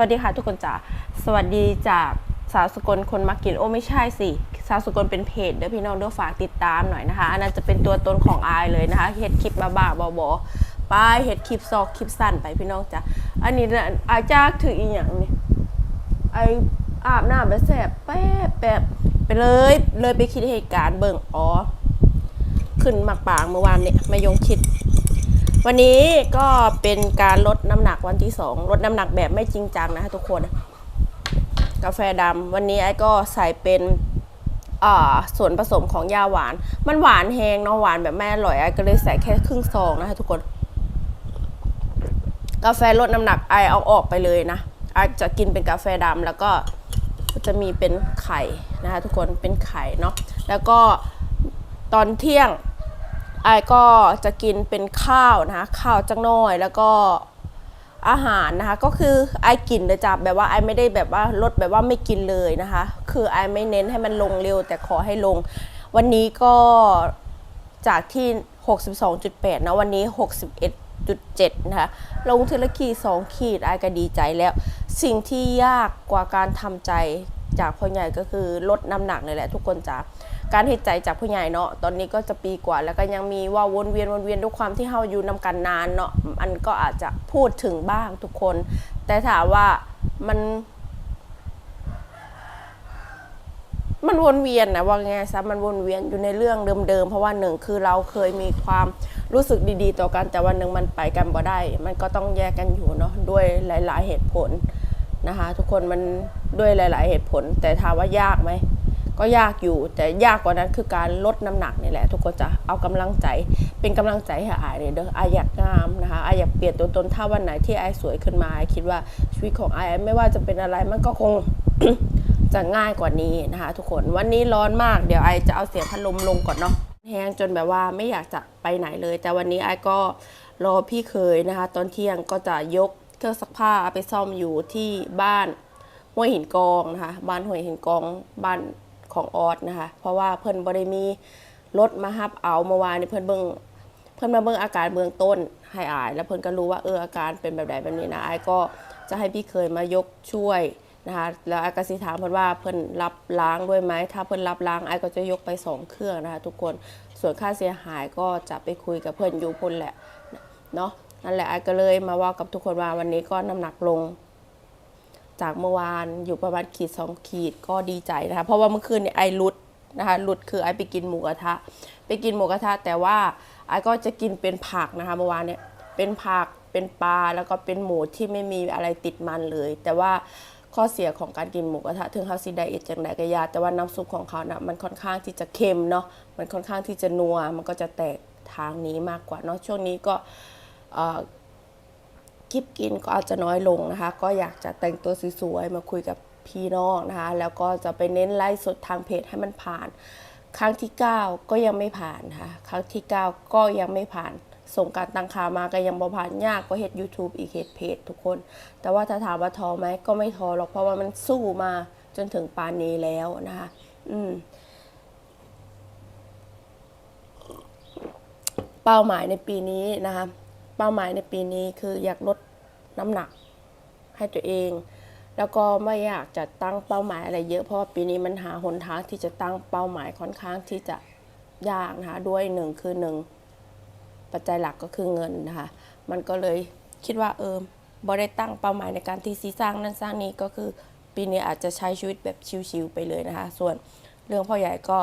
วัสดีค่ะทุกคนจ๋าสวัสดีจากสาวสกลคนมากินโอ้ไม่ใช่สิสาวสกลเป็นเพจเด้อพี่น้องเด้อฝากติดตามหน่อยนะคะอันนั้นจะเป็นตัวตนของอายเลยนะคะเฮ็ดคลิปบ้าๆบอๆไปเฮ็ดคลิปซอกคลิปสั้นไปพี่น้องจ๋าอันนี้อายจากถืออีหยังนี่ไออาบน้ำไปแสบแป๊บแป๊บไปเลยเลยไปคิดเหตุการณ์เบิ่งอ๋อขึ้นหมักปางเมื่อวานเนี่ยมายงชิด วันนี้ก็เป็นการลดน้ำหนักวันที่สองลดน้ำหนักแบบไม่จริงจังนะคะทุกคน กาแฟดำวันนี้ไอ้ก็ใส่เป็นส่วนผสมของยาหวาน มันหวานแหงเนาะหวานแบบไม่อร่อยไอ้ก็เลยใส่แค่ครึ่งซองนะคะทุกคน กาแฟลดน้ำหนักไอเอาออกไปเลยนะไอจะกินเป็นกาแฟดำแล้วก็จะมีเป็นไข่นะคะทุกคนเป็นไข่เนาะแล้วก็ตอนเที่ยง ไอก็จะกินเป็นข้าวนะคะข้าวจังน้อยแล้วก็อาหารนะคะ ก็คือไอกินเลยจ้ะแบบว่าไอไม่ได้แบบว่าลดแบบว่าไม่กินเลยนะคะ คือไอไม่เน้นให้มันลงเร็ว แต่ขอให้ลง วันนี้ก็จากที่ 62.8 นะวันนี้ 61.7 นะคะ ลงทีละขีด2ขีดไอก็ดีใจแล้ว สิ่งที่ยากกว่าการทำใจจากพ่อใหญ่ก็คือลดน้ำหนักนี่แหละทุกคนจ้ะ การเหตุใจจากผู้ใหญ่เนาะตอนนี้ก็จะปีกว่า แล้วก็ยังมีว่าวนเวียนวนเวียนด้วยความที่เฮาอยู่นำกันนานเนาะมันก็อาจจะพูดถึงบ้างทุกคน แต่ถามว่ามัน มันวนเวียนนะว่าไงซะมันวนเวียนอยู่ในเรื่องเดิมๆเพราะว่าหนึ่งคือเราเคยมีความรู้สึกดีๆ ต่อกันแต่วันหนึ่งมันไปกันบ่ได้ มันก็ต้องแยกกันอยู่เนาะด้วยหลาย ๆ เหตุผลนะคะ ทุกคนมันด้วยหลาย ๆ เหตุผล แต่ถามว่ายากไหม ก็ยากอยู่ แต่ยากกว่านั้นคือการลดน้ำหนักนี่แหละ ทุกคนจะเอากำลังใจเป็นกำลังใจให้อายเนี่ยเด้ออายอยากงามนะคะอายอยากเปลี่ยนตัวตนถ้าวันไหนที่อายสวยขึ้นมาอายคิดว่าชีวิตของอายไม่ว่าจะเป็นอะไรมันก็คงจะง่ายกว่านี้นะคะ ทุกคนวันนี้ร้อนมากเดี๋ยวไอจะเอาเสียงพัดลมลงก่อนเนาะแห้งจนแบบว่าไม่อยากจะไปไหนเลย แต่วันนี้ไอก็รอพี่เคยนะคะ ตอนเที่ยงก็จะยกเครื่องซักผ้าไปซ่อมอยู่ที่บ้านห้วยหินกองนะคะบ้านห้วยหินกองบ้าน ของออสนะคะ เพราะว่าเพิ่นบริมีรถมาฮับเอาเมื่อวานนี้เพิ่นเบิ่งเพิ่นมาเบิ่งอาการเบื้องต้นให้อาย แล้วเพิ่นก็รู้ว่าเอออาการเป็นแบบใดแบบนี้นะอายก็จะให้พี่เคยมายกช่วยนะคะแล้วอาก็สิถามเพิ่นว่าเพิ่นรับล้างด้วยไหมถ้าเพิ่นรับล้างอายก็จะยกไปสองเครื่องนะคะทุกคนส่วนค่าเสียหายก็จะไปคุยกับเพิ่นอยู่พุ่นแหละเนาะนั่นแหละอายก็เลยมาว่ากับทุกคนว่าวันนี้ก็น้ำหนักลง จากเมื่อวานอยู่ประมาณขีดสองขีดก็ดีใจนะคะ เพราะว่าเมื่อคืนเนี่ยไอหลุดนะคะหลุดคือไอไปกินหมูกระทะ ไปกินหมูกระทะ แต่ว่าไอก็จะกินเป็นผักนะคะเมื่อวานเนี่ยเป็นผักเป็นปลาแล้วก็เป็นหมูที่ไม่มีอะไรติดมันเลย แต่ว่าข้อเสียของการกินหมูกระทะถึงเขาซีไดเอทจังไดก็ยาแต่ว่าน้ำซุปของเขานะมันค่อนข้างที่จะเค็มเนาะมันค่อนข้างที่จะนัวมันก็จะแตกทางนี้มากกว่าเนาะช่วงนี้ก็ คลิปกินก็อาจจะน้อยลงนะคะ ก็อยากจะแต่งตัวสวยๆมาคุยกับพี่น้องนะคะ แล้วก็จะไปเน้นไลฟ์สดทางเพจให้มันผ่าน ครั้งที่ 9 ก็ยังไม่ผ่านค่ะ ครั้งที่ 9 ก็ยังไม่ผ่าน ส่งการตั้งคามาก็ยังบ่ผ่านยากก็เฮ็ด YouTube อีกเฮ็ดเพจทุกคน แต่ว่าถ้าถามว่าท้อไหมก็ไม่ท้อหรอกเพราะว่ามันสู้มาจนถึงปานนี้แล้วนะคะ อืมเป้าหมายในปีนี้นะคะ เป้าหมายในปีนี้คืออยากลดน้ำหนักให้ตัวเอง แล้วก็ไม่อยากจะตั้งเป้าหมายอะไรเยอะเพราะปีนี้มันหาหนทางที่จะตั้งเป้าหมายค่อนข้างที่จะยากนะคะด้วยหนึ่งคือหนึ่งปัจจัยหลักก็คือเงินนะคะมันก็เลยคิดว่าเออบ่ได้ตั้งเป้าหมายในการที่ซีสร้างนั่นสร้างนี้ก็คือปีนี้อาจจะใช้ชีวิตแบบชิวๆไปเลยนะคะ ส่วนเรื่องพ่อใหญ่ก็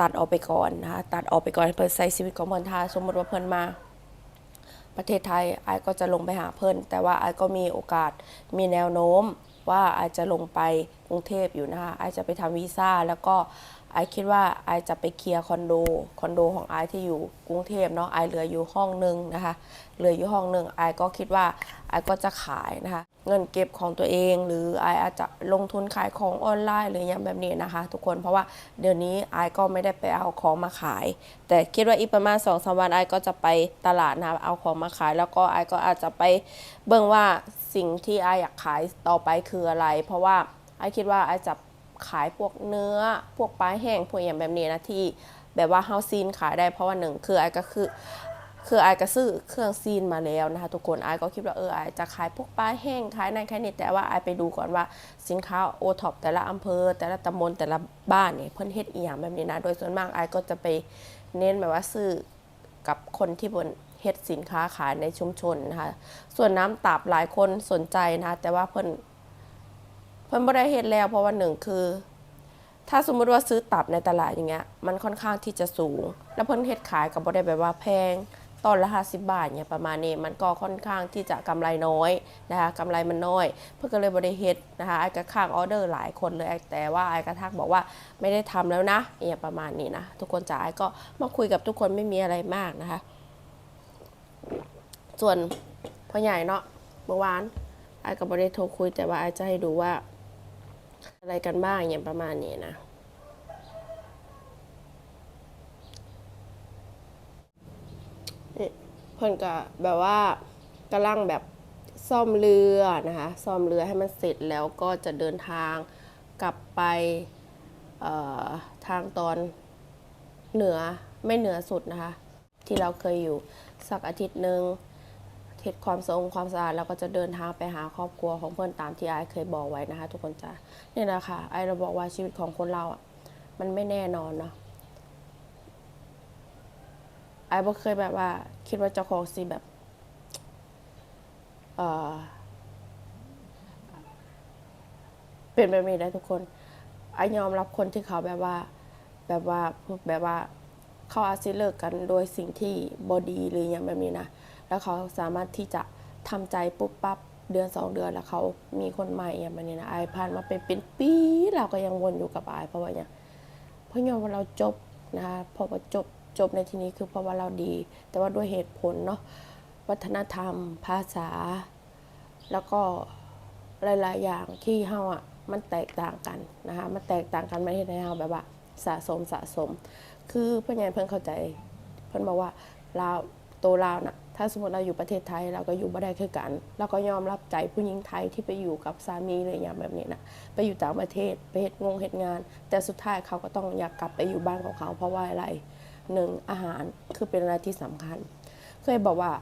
ตัดออกไปก่อนนะคะตัดออกไปก่อนเพิ่นใช้ชีวิตของเพิ่อนถ้าสมมติว่าเพิ่อนมา ประเทศไทยไอ้ก็จะลงไปหาเพิ่นแต่ว่าไอ้ก็มีโอกาสมีแนวโน้มว่าไอ้จะลงไปกรุงเทพอยู่นะคะไอ้จะไปทำวีซ่าแล้วก็ ไอคิดว่าไอจะไปเคลียร์คอนโดคอนโดของไอที่อยู่กรุงเทพเนาะไอเหลืออยู่ห้องหนึงนะคะเหลืออยู่ห้องหนึงไอก็คิดว่าไอก็จะขายนะคะเงินเก็บของตัวเอง หรือไออาจจะลงทุนขายของออนไลน์หรืออย่างแบบนี้นะคะ ทุกคนเพราะว่าเดี๋ยวนี้ไอก็ไม่ได้ไปเอาของมาขาย แต่คิดว่าอีกประมาณ2อสวันไอก็จะไปตลาดนะคะเอาของมาขาย แล้วก็ไอก็อาจจะไปเบิ่งว่าสิ่งที่ไออยากขายต่อไปคืออะไร เพราะว่าไอคิดว่าไอจะ ขายพวกเนื้อ พวกปลาแห้งพวกอย่างแบบนี้นะที่แบบว่าเฮาซีนขายได้เพราะว่าหนึ่งคือไอายก็คือคือไอายก็ซื้อเครื่องซีนมาแล้วนะคะทุกคนไอายก็คิดว่าเออไอายจะขายพวกปลาแห้งขายนั่นขายนี่แต่ว่าไอายไปดูก่อนว่าสินค้าโอท็อปแต่ละอำเภอ แต่ละตำบลแต่ละบ้านเนี่ยเพิ่นเฮ็ดอีหยังแบบนี้นะโดยส่วนมากไอายก็จะไปเน้นแบบว่าซื้อกับคนที่บนเฮ็ดสินค้าขายในชุมชนนะคะส่วนน้ำตับหลายคนสนใจนะคะแต่ว่าเพิ่น พิ่นบ่ได้เฮ็ดแล้วเพราะว่าหนึ่งคือ ถ้าสมมุติว่าซื้อตับในตลาดอย่างเงี้ยมันค่อนข้างที่จะสูง แล้วเพิ่นเฮ็ดขายก็บ่ได้แบบว่าแพงตอนละ50บาทเนี่ยประมาณนี้มันก็ค่อนข้างที่จะกำไรน้อยนะคะกำไรมันน้อย เพื่อก็เลยบ่ไดเฮ็ดนะคะไอ้ก็ข้างออเดอร์หลายคนเลยแต่ว่าไอ้กระทักบอกว่าไม่ได้ทำแล้วนะเนี่ยประมาณนี้นะทุกคนจ๋าไอ้ก็มาคุยกับทุกคนไม่มีอะไรมากนะคะ ส่วนพ่อใหญ่เนาะเมื่อวานไอ้ก็บ่ไดโทรคุยแต่ว่าไอ้จะให้ดูว่า อะไรกันบ้างอย่างประมาณนี้นะนี่เพิ่นก็แบบว่ากำลังแบบซ่อมเรือนะคะซ่อมเรือให้มันเสร็จแล้วก็จะเดินทางกลับไปทางตอนเหนือไม่เหนือสุดนะคะ ที่เราเคยอยู่สักอาทิตย์หนึ่ง เทศความสะอาดความสะอาดแล้วก็จะเดินทางไปหาครอบครัวของเพื่อนตามที่ไอเคยบอกไว้นะคะ ทุกคนจ้าเนี่ยนะคะไอเราบอกว่าชีวิตของคนเราอะมันไม่แน่นอนเนาะไอ้บ่เคยแบบว่า คิดว่าเจ้าของสิแบบเออเป็นแบบนี้ได้ทุกคนไอยอมรับคนที่เขาแบบว่า แบบว่าแบบว่าเขาอาจสิเลิกกันโดยสิ่งที่บอดีหรืออย่างแบบนี้นะ แล้วเขาสามารถที่จะทำใจปุ๊บปั๊บเดือนสองเดือนแล้วเขามีคนใหม่อย่างนี้นะไอ้ผ่านมาเป็นเป็นปีเราก็ยังวนอยู่กับไอ้เพราะว่าอย่างเพราะยอมว่าเราจบนะคะเพราะว่าจบจบในที่นี้คือเพราะว่าเราดี แต่ว่าด้วยเหตุผลเนาะวัฒนธรรม ภาษา แล้วก็หลาย ๆ อย่างที่เฮาอะมันแตกต่างกันนะคะมันแตกต่างกันไม่ให้ให้เฮาแบบว่าสะสมสะสม คือเพื่อนใหญ่เพิ่อนเข้าใจ เพิ่อนบอกว่าลาวโตวลาวน่ะ ถ้าสมมติเราอยู่ประเทศไทยเราก็อยู่บ่ได้คือกัน เราก็ยอมรับใจผู้หญิงไทยที่ไปอยู่กับสามีอะไรอย่างแบบนี้นะไปอยู่ต่างประเทศไปเฮ็ดงงเฮ็ดงาน แต่สุดท้ายเขาก็ต้องอยากกลับไปอยู่บ้านของเขา เพราะว่าอะไรหนึ่งอาหารคือเป็นอะไรที่สำคัญ เคยบอกว่า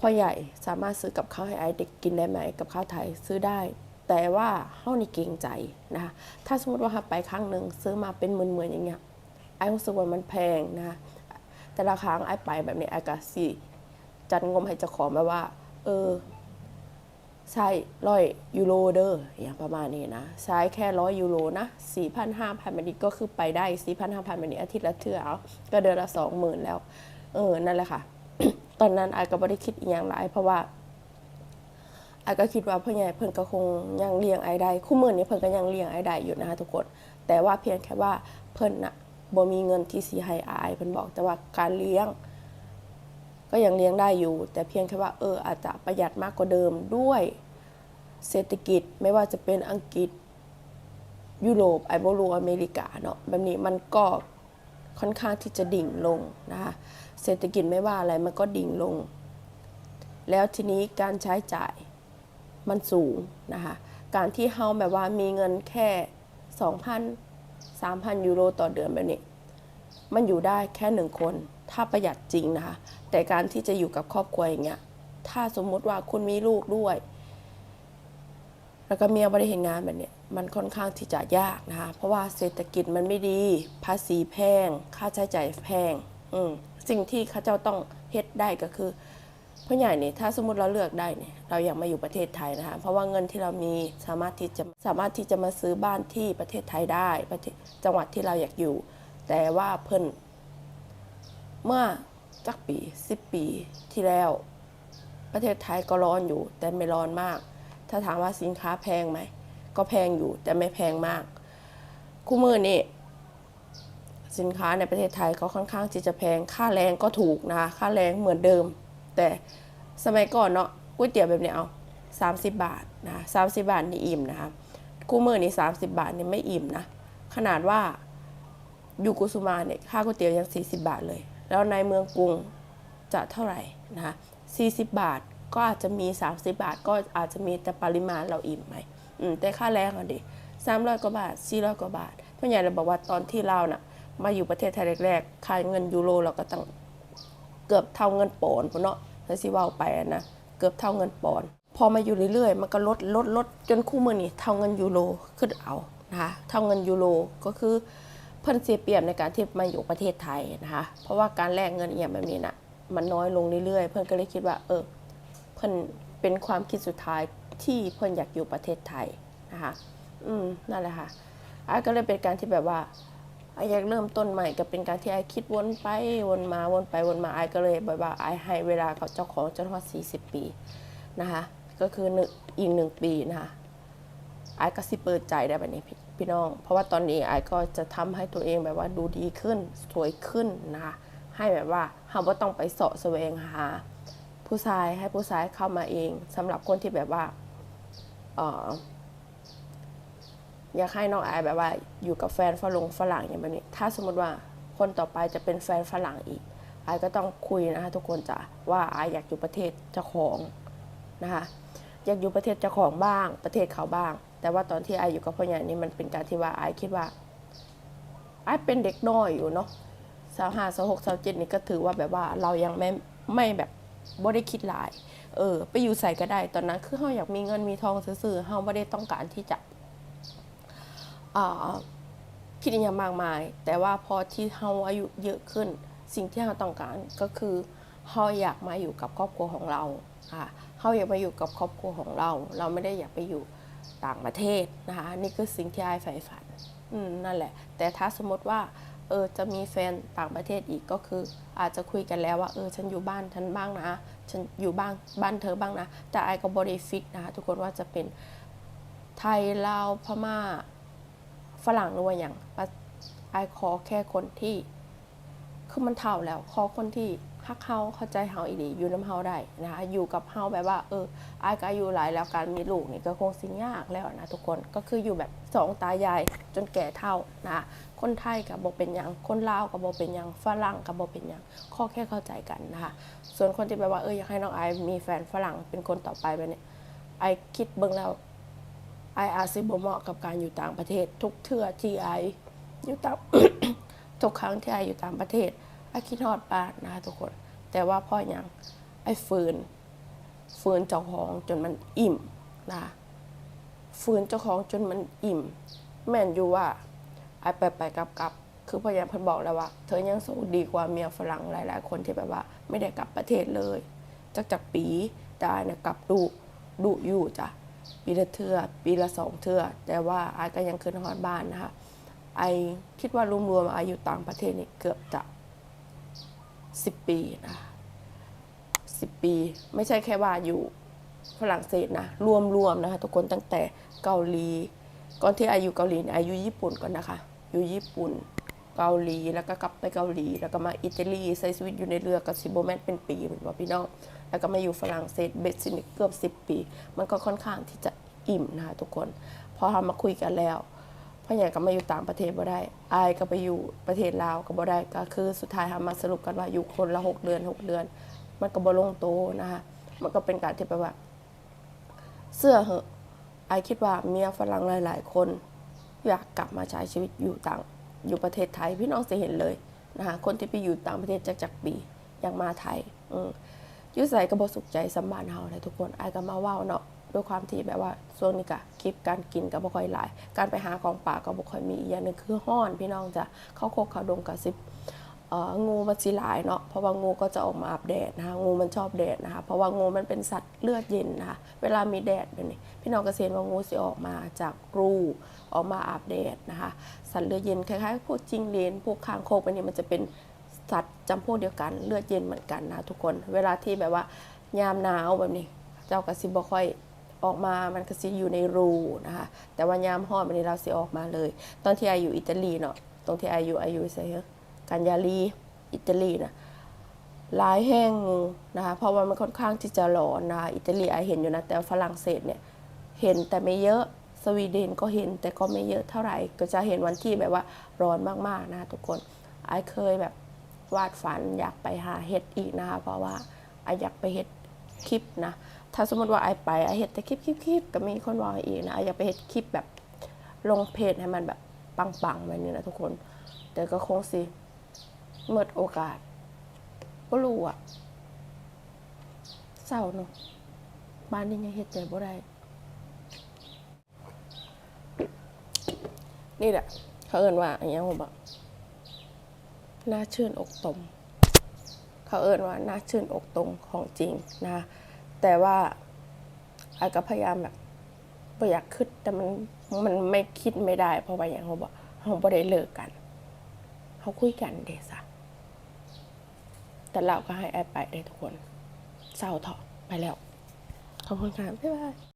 พ่อใหญ่สามารถซื้อกับข้าวให้ไอเด็กกินได้ไหมกับข้าวไทยซื้อได้ แต่ว่าเฮานี่เกรงใจนะคะถ้าสมมติว่าไปครั้งหนึ่งซื้อมาเป็นหมื่นๆอย่างเงี้ยไอรู้สึกว่ามันแพงนะคะแต่ละครั้งไอ้ไปแบบนี้ไอ้ก็สิ จัดงมให้เจ้าของแบบว่า เออใช่ร้อยยูโรเด้ออย่างประมาณนี้นะใช้แค่ร้อยยูโรนะสี่พันห้าพันบาทก็คือไปได้สี่พันห้าพันบาทอาทิตย์ละเทื่อเอาก็เดือนละสองหมื่นแล้ว เออนั่นแหละค่ะ ตอนนั้นไอาก็ไม่ได้คิดอีกอย่างไรเพราะว่าไอาก็คิดว่าพ่อใหญ่เพิ่นก็คงยังเลี้ยงไอายได้คู่มือนี้เพิ่นก็ยังเลี้ยงไอายได้อยู่นะคะทุกคนแต่ว่าเพียงแค่ว่าเพิ่นน่ะบ่มีเงินที่สิให้อายเพิ่นบอกแต่ว่าการเลี้ยง ก็ยังเลี้ยงได้อยู่ แต่เพียงแค่ว่าเอออาจจะประหยัดมากกว่าเดิมด้วยเศรษฐกิจไม่ว่าจะเป็นอังกฤษยุโรปไอโบรูอเมริกาเนาะแบบนี้มันก็ค่อนข้างที่จะดิ่งลงนะคะเศรษฐกิจไม่ว่าอะไรมันก็ดิ่งลง แล้วทีนี้การใช้จ่ายมันสูงนะคะการที่เฮาแบบว่ามีเงินแค่ 2,000 3,000 ยูโรต่อเดือนแบบนี้ มันอยู่ได้แค่หนึ่งคน ถ้าประหยัดจริงนะคะ แต่การที่จะอยู่กับครอบครัวอย่างเงี้ย ถ้าสมมุติว่าคุณมีลูกด้วย แล้วก็เมียบริเห็นงานแบบเนี้ยมันค่อนข้างที่จะยากนะคะ เพราะว่าเศรษฐกิจมันไม่ดี ภาษีแพง ค่าใช้จ่ายแพง อืมสิ่งที่ข้าเจ้าต้องเฮ็ดได้ก็คือพ่อใหญ่เนี่ยถ้าสมมติเราเลือกได้เนี่ยเราอยากมาอยู่ประเทศไทยนะคะ เพราะว่าเงินที่เรามีสามารถที่จะสามารถที่จะมาซื้อบ้านที่ประเทศไทยได้ประเทศจังหวัดที่เราอยากอยู่ แต่ว่าเพิ่นเมื่อ จักปีสิบปีที่แล้ว ประเทศไทยก็ร้อนอยู่ แต่ไม่ร้อนมาก ถ้าถามว่าสินค้าแพงไหม ก็แพงอยู่แต่ไม่แพงมาก คู่มือนี่สินค้าในประเทศไทยก็ค่อนข้างที่จะแพง ค่าแรงก็ถูกนะคะ ค่าแรงเหมือนเดิม แต่สมัยก่อนเนาะก๋วยเตี๋ยวแบบนี้เอา30บาทนะคะ30บาทนี่อิ่มนะคะคู่มือนี่30บาทนี่ไม่อิ่มนะ ขนาดว่าอยู่กุสุมาเนี่ยค่าก๋วยเตี๋ยวยัง40บาทเลย แล้วในเมืองกรุงจะเท่าไหร่นะคะ40 บาทก็อาจจะมี 30 บาท ก็อาจจะมีแต่ปริมาณเราอิ่มไหมอืมแต่ค่าแรงอะดิ300กว่าบาท400กว่าบาทพ่อใหญ่เราบอกว่าตอนที่เราน่ะมาอยู่ประเทศไทยแรกๆค่าเงินยูโรเราก็ต้องเกือบเท่าเงินปอนด์เนาะถ้าสิว้าไปนะเกือบเท่าเงินปอนด์พอมาอยู่เรื่อยๆ มันก็ลดลดลดจนคู่มือนี่เท่าเงินยูโรขึ้นเอานะคะเท่าเงินยูโรก็คือ เพิ่นเสียเปรียบในการที่มาอยู่ประเทศไทยนะคะ เพราะว่าการแลกเงินเอียแบบนี้น่ะมันน้อยลงเรื่อยๆ เพิ่นก็เลยคิดว่า เออ เพิ่นเป็นความคิดสุดท้ายที่เพิ่นอยากอยู่ประเทศไทยนะคะ อืม นั่นแหละค่ะไอ้ก็เลยเป็นการที่แบบว่าไอ้อยากเริ่มต้นใหม่ก็เป็นการที่ไอ้คิดวนไปวนมาวนไปวนมาไอ้ก็เลยแบบว่าไอ้ให้เวลากับเจ้าของจนถึง40 ปีนะคะ ก็คือหนึ่งอีกหนึ่งปีนะคะไอ้ก็สิเปิดใจได้แบบนี้พี่ พี่น้อง เพราะว่าตอนนี้ไอ้ก็จะทำให้ตัวเองแบบว่าดูดีขึ้น สวยขึ้นนะคะให้แบบว่าเราไม่ต้องไปเสาะแสวงหา ผู้ชายให้ผู้ชายเข้ามาเองสำหรับคนที่แบบว่าเอ่ออยากให้น้องอายแบบว่า อยู่กับแฟนฝรั่งฝรั่งอย่างแบบนี้ ถ้าสมมติว่าคนต่อไปจะเป็นแฟนฝรั่งอีกอายก็ต้องคุยนะคะทุกคนจะว่าอายอยากอยู่ประเทศเจ้าของนะคะอยากอยู่ประเทศเจ้าของบ้าง ประเทศเขาบ้าง แต่ว่าตอนที่อายอยู่กับพ่อใหญ่นี่มันเป็นการที่ว่าอายคิดว่าอายเป็นเด็กน้อยอยู่เนาะสาวห้าสาวหกสาวเจ็ดนี่ก็ถือว่าแบบว่าเรายังไม่ไม่แบบบ่ได้คิดหลาย เออ ไปอยู่ใส่ก็ได้ ตอนนั้นคือเฮาอยากมีเงินมีทองซื่อๆเฮาบ่ได้ต้องการที่จะคิดอหยังมากมาย แต่ว่าพอที่เฮาอายุเยอะขึ้น สิ่งที่เฮาต้องการก็คือเฮาอยากมาอยู่กับครอบครัวของเราค่ะเฮาอยากมาอยู่กับครอบครัวของเรา เราไม่ได้อยากไปอยู่ ต่างประเทศนะคะนี่คือสิ่งที่ไอ้ใฝ่ฝันอืมนั่นแหละ แต่ถ้าสมมติว่าเออจะมีแฟนต่างประเทศอีกก็คือ อาจจะคุยกันแล้วว่าเออฉันอยู่บ้านฉันบ้างนะ ฉันอยู่บ้านบ้านเธอบ้างนะ แต่ไอก็บริฟิกนะคะทุกคนว่าจะเป็นไทยลาวพม่าฝรั่งหรือว่าอย่างไอขอแค่คนที่ คือมันเท่าแล้วขอคนที่ ฮักเฮาเข้าใจเฮาอีหลีอยู่น้ำเฮาได้นะคะอยู่กับเฮาแบบว่าเอออายก็อายุหลายแล้วการมีลูกนี่ก็คงสิ่งยากแล้วนะทุกคนก็คืออยู่แบบสองตายายจนแก่เท่านะคนไทยกับบ่เป็นหยังคนลาวกับบ่เป็นหยังฝรั่งกับบ่เป็นหยังข้อแค่เข้าใจกันนะคะส่วนคนที่แบบว่าเอออยากให้น้องไอายมีแฟนฝรั่งเป็นคนต่อไปแบบนี้ไอายคิดเบิ่งแล้วไอายอาจสิบ่เหมาะกับการอยู่ต่างประเทศ ทุกเทื่อที่ไอายอยู่ต่างทุกครั้งที่ไออยู่ต่างประเทศ ไอ้คิดฮอดบ้านะคะทุกคน แต่ว่าพ่ออย่างไอฝืนฝืนเจ้าของจนมันอิ่มนะคะฝืนเจ้าของจนมันอิ่ม แม่นอยู่ว่าไอ้ไปไปกลับกลับคือพ่ออย่างเพิ่นบอกแล้วว่า เธอยังสู้ดีกว่าเมียฝรั่งหลาย ๆ คนที่แบบว่า ไม่ได้กลับประเทศเลยจักจากปีแต่ไอเนี่ยกลับดุดุอยู่จ้ะปีละเทื่อปีละสองเทื่อแต่ว่าไอ้ก็ยังขึ้นฮอดบ้านนะคะไอคิดว่ารวมๆอายุต่างประเทศนี่เกือบจะ สิบปีนะสิบปี ไม่ใช่แค่ว่าอยู่ฝรั่งเศสนะรวมๆนะคะทุกคนตั้งแต่เกาหลี ก่อนที่อายุเกาหลีอายุญี่ปุ่นก่อนนะคะ อยู่ญี่ปุ่น เกาหลีแล้วก็กลับไปเกาหลี แล้วก็มาอิตาลีใช้ชีวิตอยู่ในเรือกับซิโบแมนเป็นปีเหมือนว่าพี่น้องแล้วก็มาอยู่ฝรั่งเศสเบสซินิกเกือบสิบปี มันก็ค่อนข้างที่จะอิ่มนะคะทุกคนพอเรามาคุยกันแล้ว พ่อใหญ่ก็มาอยู่ต่างประเทศบ่ได้อายก็ไปอยู่ประเทศลาวก็บ่ได้ก็คือสุดท้ายทำมาสรุปกันว่าอยู่คนละหกเดือนหกเดือน มันก็บ่ลงโตนะคะมันก็เป็นการที่แบบว่า เสื้อเหอะอายคิดว่าเมียฝรั่งหลาย ๆ คน อยากกลับมาใช้ชีวิตอยู่ต่างอยู่ประเทศไทยพี่น้องจะเห็นเลยนะคะคนที่ไปอยู่ต่างประเทศจากจากปีอยากมาไทย อืมยุ่ใส่ก็บ่สุขใจสำบานเฮาเลยทุกคนอายก็มาว้าเนาะ ด้วยความที่แบบว่าช่วงนี้ก็คลิปการกินก็บ่ค่อยหลาย การไปหาของป่าก็บ่ค่อยมีอีกอย่างหนึงคือห้อน พี่น้องจะเข้าโคกเข้าดงกับสิบเอ่องูมันสิหลายเนาะเพราะว่างูก็จะออกมาอาบแดดนะคะงูมันชอบแดดนะคะเพราะว่างูมันเป็นสัตว์เลือดเย็นนะคะเวลามีแดดแบบนี้พี่น้องเกษตรว่างูสิออกมาจากรูออกมาอาบแดดนะคะสัตว์เลือดเย็นคล้ายๆพวกจิงเลนพวกคางคกอันนี้มันจะเป็นสัตว์จำพวกเดียวกันเลือดเย็นเหมือนกันนะทุกคน เวลาที่แบบว่ายามหนาวแบบนี้ เจ้ากระสิบ่ค่อย ออกมามันก็สิอยู่ในรูนะคะแต่ว่ายามร้อนแบบนี้เราสิออกมาเลย ตอนที่อายุอิตาลีเนาะตรงที่อายุอายุใส่เหรอกันยาลีอิตาลีนะหลายแห้งนะคะเพราะว่ามันค่อนข้างที่จะร้อนนะคะอิตาลีไอเห็นอยู่นะแต่ฝรั่งเศสเนี่ยเห็นแต่ไม่เยอะสวีเดนก็เห็นแต่ก็ไม่เยอะเท่าไหร่ ก็จะเห็นวันที่แบบว่าร้อนมากๆนะทุกคนไอเคยแบบวาดฝันอยากไปหาเห็ดอีกนะคะเพราะว่าไออยากไปเห็ดคลิปนะ ถ้าสมมติว่าไอไปไอเห็ดแต่คลิปคลิปคลิปก็มีคนว่าอีกนะไออยากไปเห็ดคลิปแบบลงเพจให้มันแบบปังๆแบบนี้นะทุกคน แต่ก็คงสิหมดโอกาสบ่รู้อะเศร้าเนาะบ้านนี้ยังเฮ็ดใจบ่ได้นี่แหละเขาเอิ้นว่าอย่างเงี้ยผมบอกน่าชื่นอกตม เขาเอิ้นว่าน่าชื่นอกตรงของจริงนะ แต่ว่าอาก็พยายามแบบบ่อยากคิดแต่มันมันไม่คิดไม่ได้ เพราะว่าอย่างเขาบอกเขาบ่ได้เลิกกัน เขาคุยกันเดะซะแต่เราก็ให้แอดไปได้ทุกคนเศร้าเถอะไปแล้ว ขอบคุณค่ะ บ๊ายบาย